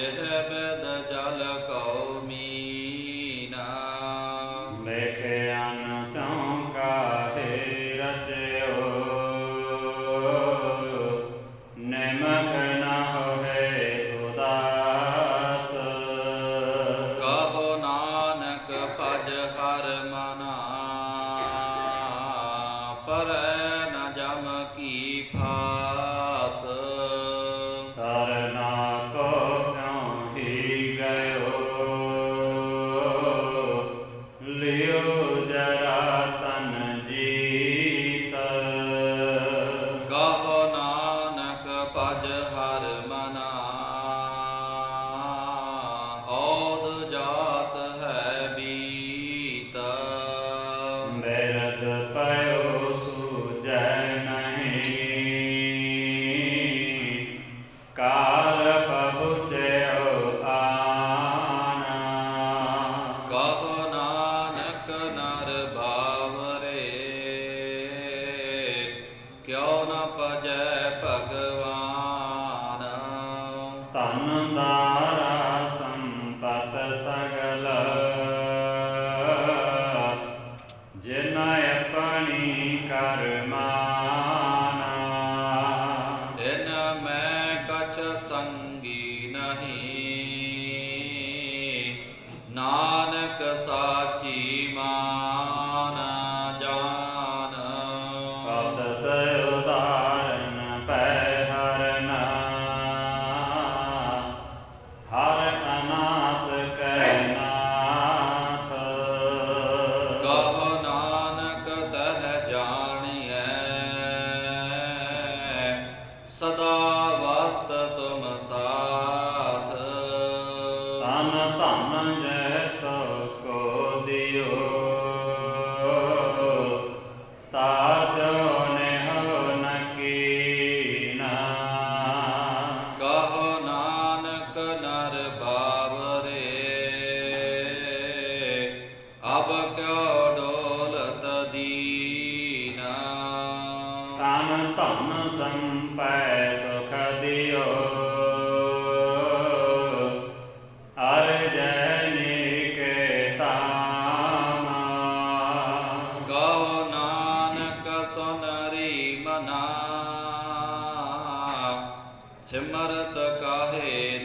ਜਿਹ ਬਦ ਜਲ ਕਉ ਮੀਨਾ ਲੇਖਿਆਨ ਸੋ ਕਾਹੇ ਰਤਿਓ ਨਿਮਕ ਨਾਨਕ ਭਜ ਹਰ ਨ ਪਜੈ ਭਗਵਾਨ। ਧਨ ਦਾਰਾ ਸੰਪਤ ਸਗਲ। ਜਿਨ ਆਪਣੀ ਕਰਮਾਨਾ ਮੈਂ ਕਛ ਸੰਗੀ ਨਹੀਂ। ਨਾਨਕ ਤਨ ਧਨ ਜੈ ਤੋ ਕੋ ਦਿਓ। ਤਾਸੋ ਨਹਿ ਨਕੀਨਾ ਕਹੋ ਨਾਨਕ ਨਰ ਬਾਵਰੇ ਅਬ ਕਿਉ ਡੋਲਤ ਦੀਨਾ ਤਨ ਧਨ ਸੰਪੈ ਸਿਮਰਤ ਕਾਹੇ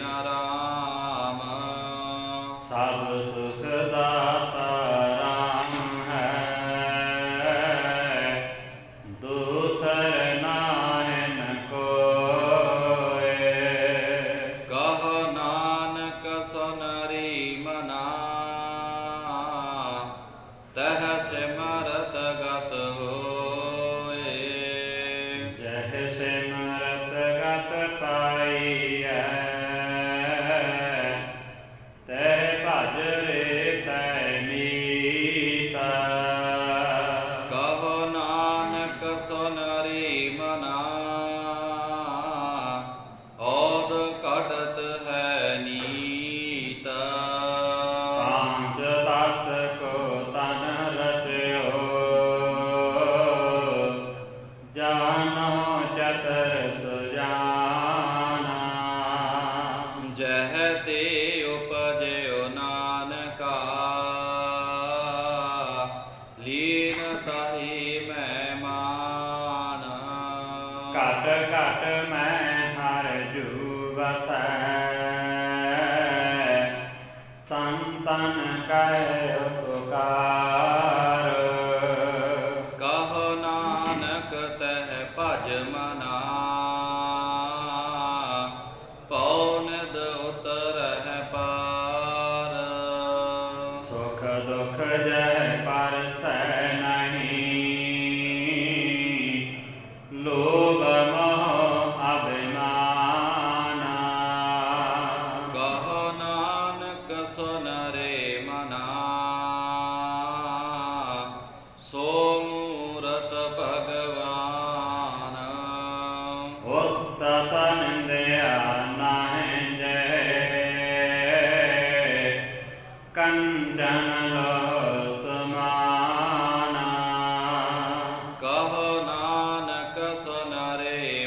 ਮੀਤਾ ਕਹੋ ਨਾਨਕ ਸੁਨ Lord. Amen.